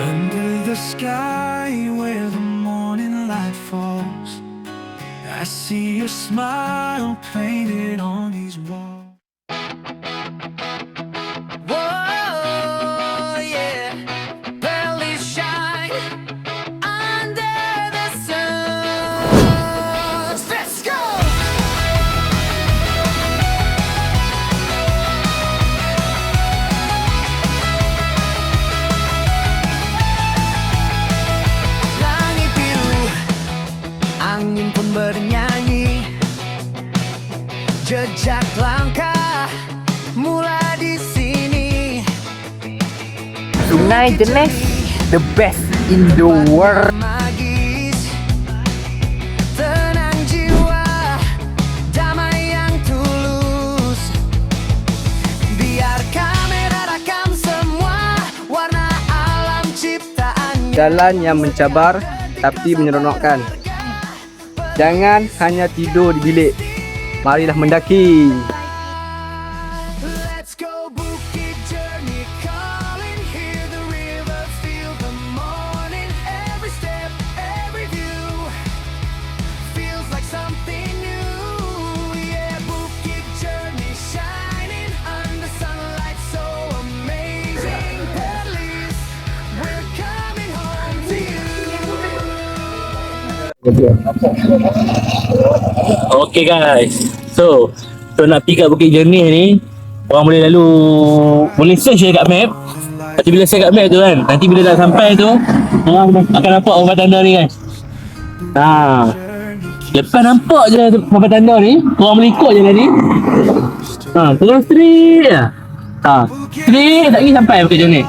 Under the sky where the morning light falls I see your smile painted on bernyanyi. Jejak langkah mulai di sini. Sungai Jenis the best in the world. Magis, tenang jiwa, damai yang tulus. Biar kamera rakam semua warna alam ciptaan. Jalan yang mencabar tapi menyeronokkan. Jangan hanya tidur di bilik. Marilah mendaki. Let's go Bukit Okay guys. So So nak pergi kat Bukit Jernih ni Orang boleh lalu Boleh search je kat map. Nanti bila search kat map tu kan Nanti bila dah sampai tu Orang akan nampak papan tanda ni guys. Ha. Lepas nampak je papan tanda ni Korang boleh ikut je tadi. Ha Terus straight je. Ha Straight tak lagi sampai Bukit Jernih